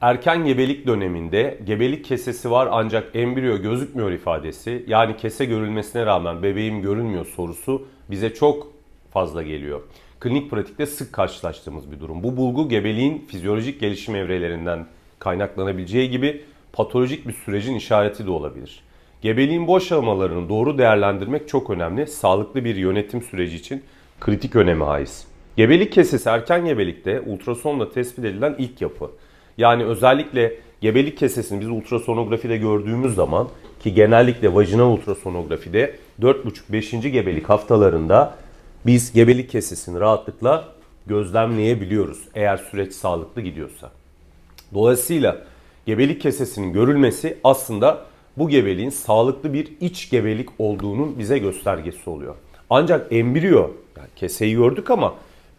Erken gebelik döneminde gebelik kesesi var ancak embriyo gözükmüyor ifadesi yani kese görülmesine rağmen bebeğim görünmüyor sorusu bize çok fazla geliyor. Klinik pratikte sık karşılaştığımız bir durum. Bu bulgu gebeliğin fizyolojik gelişim evrelerinden kaynaklanabileceği gibi patolojik bir sürecin işareti de olabilir. Gebeliğin boş almalarını doğru değerlendirmek çok önemli. Sağlıklı bir yönetim süreci için kritik öneme haiz. Gebelik kesesi erken gebelikte ultrasonla tespit edilen ilk yapı. Yani özellikle gebelik kesesini biz ultrasonografide gördüğümüz zaman ki genellikle vajinal ultrasonografide 4,5-5. gebelik haftalarında biz gebelik kesesini rahatlıkla gözlemleyebiliyoruz eğer süreç sağlıklı gidiyorsa. Dolayısıyla gebelik kesesinin görülmesi aslında bu gebeliğin sağlıklı bir iç gebelik olduğunun bize göstergesi oluyor. Ancak embriyo, yani keseyi gördük ama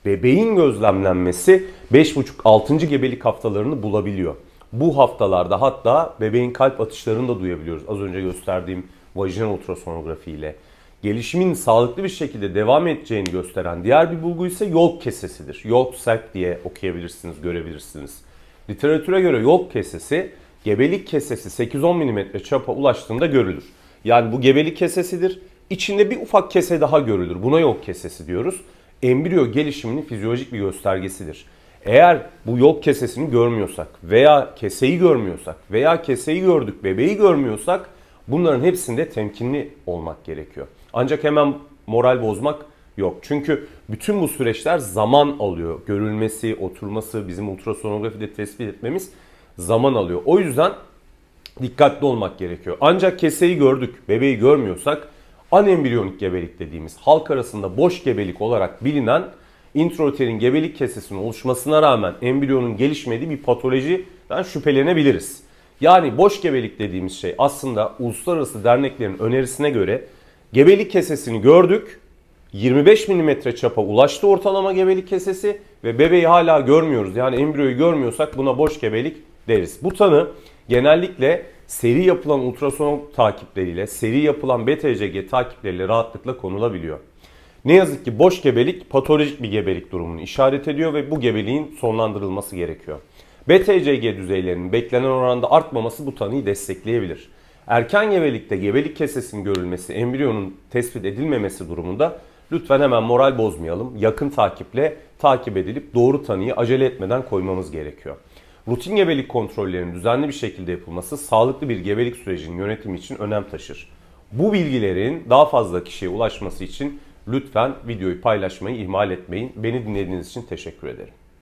bebeğin gözlemlenmesi 5,5-6. gebelik haftalarını bulabiliyor. Bu haftalarda hatta bebeğin kalp atışlarını da duyabiliyoruz. Az önce gösterdiğim vajinal ultrasonografi ile. Gelişimin sağlıklı bir şekilde devam edeceğini gösteren diğer bir bulgu ise yolk kesesidir. Yolk sac diye okuyabilirsiniz, görebilirsiniz. Literatüre göre yolk kesesi gebelik kesesi 8-10 mm çapa ulaştığında görülür. Yani bu gebelik kesesidir. İçinde bir ufak kese daha görülür. Buna yolk kesesi diyoruz. Embriyo gelişiminin fizyolojik bir göstergesidir. Eğer bu yolk kesesini görmüyorsak veya keseyi görmüyorsak veya keseyi gördük bebeği görmüyorsak bunların hepsinde temkinli olmak gerekiyor. Ancak hemen moral bozmak yok. Çünkü bütün bu süreçler zaman alıyor. Görülmesi, oturması, bizim ultrasonografide tespit etmemiz zaman alıyor. O yüzden dikkatli olmak gerekiyor. Ancak keseyi gördük, bebeği görmüyorsak anembriyonik gebelik dediğimiz halk arasında boş gebelik olarak bilinen intrauterin gebelik kesesinin oluşmasına rağmen embriyonun gelişmediği bir patolojiden şüphelenebiliriz. Yani boş gebelik dediğimiz şey aslında uluslararası derneklerin önerisine göre gebelik kesesini gördük. 25 mm çapa ulaştı ortalama gebelik kesesi ve bebeği hala görmüyoruz. Yani embriyoyu görmüyorsak buna boş gebelik deriz. Bu tanı genellikle seri yapılan ultrason takipleriyle, seri yapılan BTCG takipleriyle rahatlıkla konulabiliyor. Ne yazık ki boş gebelik patolojik bir gebelik durumunu işaret ediyor ve bu gebeliğin sonlandırılması gerekiyor. BTCG düzeylerinin beklenen oranda artmaması bu tanıyı destekleyebilir. Erken gebelikte gebelik kesesinin görülmesi, embriyonun tespit edilmemesi durumunda lütfen hemen moral bozmayalım. Yakın takiple takip edilip doğru tanıyı acele etmeden koymamız gerekiyor. Rutin gebelik kontrollerinin düzenli bir şekilde yapılması sağlıklı bir gebelik sürecinin yönetimi için önem taşır. Bu bilgilerin daha fazla kişiye ulaşması için lütfen videoyu paylaşmayı ihmal etmeyin. Beni dinlediğiniz için teşekkür ederim.